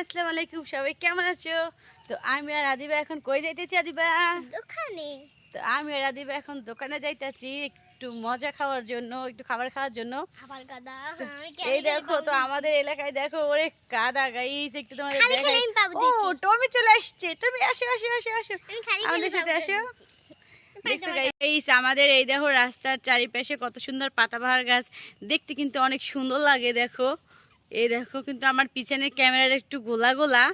আসসালামু আলাইকুম সবাই কেমন আছো? তো আমি আর আদিবা এখন কই যাইতেছি আদিবা? দোকানে। তো আমি আর আদিবা এখন দোকানে যাইতেছি একটু মজা খাওয়ার জন্য একটু খাবার খাওয়ার জন্য। এই দেখো তো আমাদের এলাকায় দেখো ওরে কাদা গাইস একটু তোমাদের দেখাই। ও টমি চলে আসছে তুমি আসো আসো আসো আসো। আমাদের সাথে আসো। আমাদের এই দেখো রাস্তার চারিপাশে কত সুন্দর পাতাবাহার গাছ দেখতে কিন্তু অনেক সুন্দর লাগে দেখো। এই দেখো কিন্তু আমার পিছনের ক্যামেরার একটু গোলা গোলা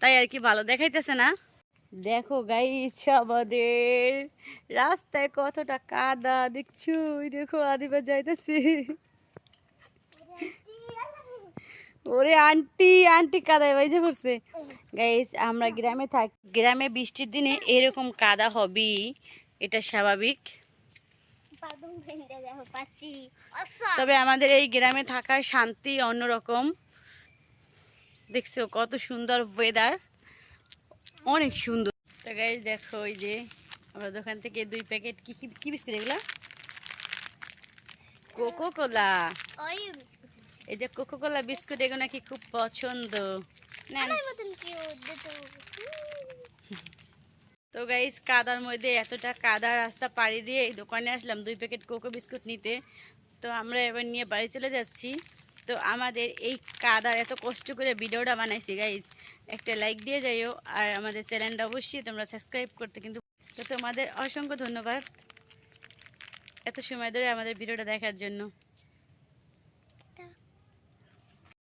তাই আর কি ভালো দেখাইতেছে না। দেখো গাইস আমাদের রাস্তায় কতটা কাদা, দেখছ? দেখো আদিবা যাইতেছে। ওরে আন্টি আন্টি কাদায় বাইজে পড়ছে। গাইস আমরা গ্রামে থাক, গ্রামে বৃষ্টির দিনে এরকম কাদা হবেই, এটা স্বাভাবিক। তবে আমাদের এই গ্রামে থাকার শান্তি অন্যরকম। দেখছ কত সুন্দর ওয়েদার অনেক সুন্দর। তো দেখো ওই যে আমরা দোকান থেকে দুই প্যাকেট কি কি- বিস্কুট এগুলা? কোকো কোলা এই যে কোকো কোলা বিস্কুট এগুলো নাকি খুব পছন্দ। নেন আমার মতন কি দিত তো গাইস কাদার মধ্যে এতটা কাদা রাস্তা পাড়ি দিয়ে এই দোকানে আসলাম, দুই প্যাকেট কোকো বিস্কুট নিতে। তো আমরা এবার নিয়ে বাড়ি চলে যাচ্ছি। তো আমাদের এই কাদার এত কষ্ট করে ভিডিওটা বানাইছি গাইস একটা লাইক দিয়ে যাইও, আর আমাদের চ্যানেলটা অবশ্যই তোমরা সাবস্ক্রাইব করতে কিন্তু তো তোমাদের অসংখ্য ধন্যবাদ এত সময় ধরে আমাদের ভিডিওটা দেখার জন্য।